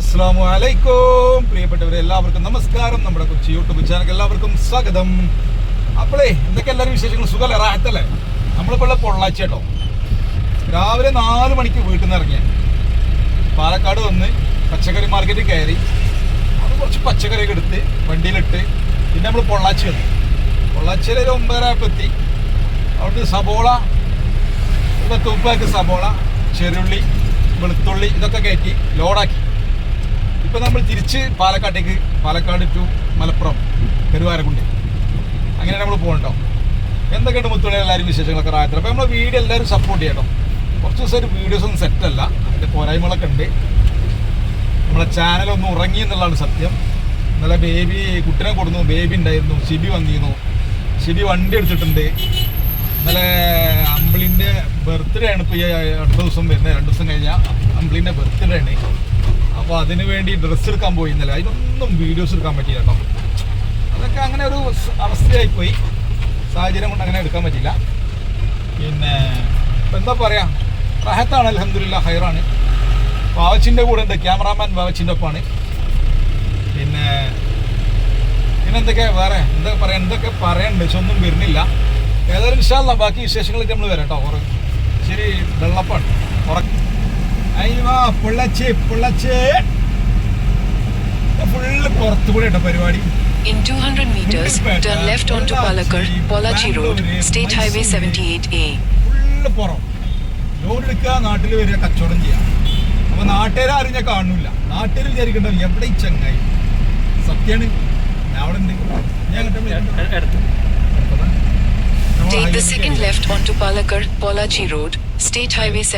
അലൈക്കും. പ്രിയപ്പെട്ടവരെ എല്ലാവർക്കും നമസ്കാരം. നമ്മുടെ കൊച്ചി യൂട്യൂബ് ചാനൽ എല്ലാവർക്കും സ്വാഗതം. അപ്പോളേ എന്തൊക്കെ എല്ലാവരും വിശേഷങ്ങൾ? സുഖമല്ലേ റാഹത്തല്ലേ? നമ്മളിപ്പോൾ ഉള്ള കേട്ടോ. രാവിലെ നാല് മണിക്ക് വീട്ടിൽ നിന്ന് ഇറങ്ങിയ. പാലക്കാട് വന്ന് പച്ചക്കറി മാർക്കറ്റിൽ കയറി. അത് കുറച്ച് പച്ചക്കറിയൊക്കെ എടുത്ത് വണ്ടിയിലിട്ട് പിന്നെ നമ്മൾ പൊള്ളാച്ചി വന്നു. പൊള്ളാച്ചിയിൽ ഒരു ഒമ്പതര ആയപ്പോൾ എത്തി. അവിടുന്ന് സബോള പത്ത് മുപ്പാക്ക് സബോള ചെറുള്ളി വെളുത്തുള്ളി ഇതൊക്കെ കയറ്റി ലോഡാക്കി ഇപ്പം നമ്മൾ തിരിച്ച് പാലക്കാട്ടേക്ക് പാലക്കാട് ടു മലപ്പുറം കരുവാരക്കുണ്ട്. അങ്ങനെ നമ്മൾ പോകണ്ടോ? എന്തൊക്കെയുണ്ട് മുത്തുള്ള എല്ലാവരും വിശേഷങ്ങളൊക്കെ റായത്തിൽ അപ്പോൾ നമ്മളെ വീഡിയോ എല്ലാവരും സപ്പോർട്ട് ചെയ്യണം. കുറച്ച് ദിവസം വീഡിയോസ് ഒന്നും സെറ്റല്ല അതിന്റെ പോരായ്മകളൊക്കെ ഉണ്ട്. നമ്മളെ ചാനലൊന്നും ഉറങ്ങി എന്നുള്ളതാണ് സത്യം. നല്ല ബേബി കുട്ടിനെ കൊടുന്നു. ബേബി ഉണ്ടായിരുന്നു. ഷിബി വന്നിരുന്നു. ഷിബി വണ്ടി എടുത്തിട്ടുണ്ട്. നല്ല അമ്പിളിന്റെ ബർത്ത്ഡേ ആണ്. ഇപ്പോൾ ഈ അടുത്ത ദിവസം വരുന്നത്. രണ്ട് ദിവസം കഴിഞ്ഞാൽ അമ്പിളിന്റെ ബർത്ത്ഡേ ആണ്. അപ്പോൾ അതിന് വേണ്ടി ഡ്രസ്സ് എടുക്കാൻ പോയി ഇന്നലെ അതിനൊന്നും വീഡിയോസ് എടുക്കാൻ പറ്റിയില്ല കേട്ടോ. അതൊക്കെ അങ്ങനെ ഒരു അവസ്ഥയായി പോയി സാഹചര്യം കൊണ്ട് അങ്ങനെ എടുക്കാൻ പറ്റില്ല പിന്നെ എന്താ പറയാ? റഹത്താണ് അലഹമില്ല ഹൈറാണ് വാവച്ചിന്റെ കൂടെ ഉണ്ട് ക്യാമറാമാൻ വാവച്ചിന്റെ ഒപ്പമാണ്. പിന്നെ പിന്നെ എന്തൊക്കെയാ വേറെ? എന്താ പറയാ? എന്തൊക്കെ പറയണ്ട? ഒന്നും വരുന്നില്ല. ഏതായാലും ഇഷ്ടമല്ല ബാക്കി വിശേഷങ്ങളൊക്കെ നമ്മൾ വരാം കേട്ടോ. ശരി വെള്ളപ്പാണ്. ഉറ അയ്യോ പൊള്ളച്ചേ പൊള്ളച്ചേ. ഫുള്ള് പുറത്തു കൂടെ കേട്ടോ പരിപാടി. In 200 meters, turn left onto Palakkad, Polachi Road, State Highway 78A. Full പുറം. ലോഡ് എടുക്കുക നാട്ടിൽ വരിക കച്ചവടം ചെയ്യാം. അപ്പൊ നാട്ടുകാരെ ആരും ഞാൻ കാണുന്നില്ല നാട്ടുകാർ വിചാരിക്കണ്ട എവിടെ ഈ ചങ്ങായി. സത്യാണ്. ഞാൻ അവിടെ ഉണ്ട്. ഞാൻ അങ്ങോട്ട് Take the second left onto Palakkad, Polachi Road, State Highway 7.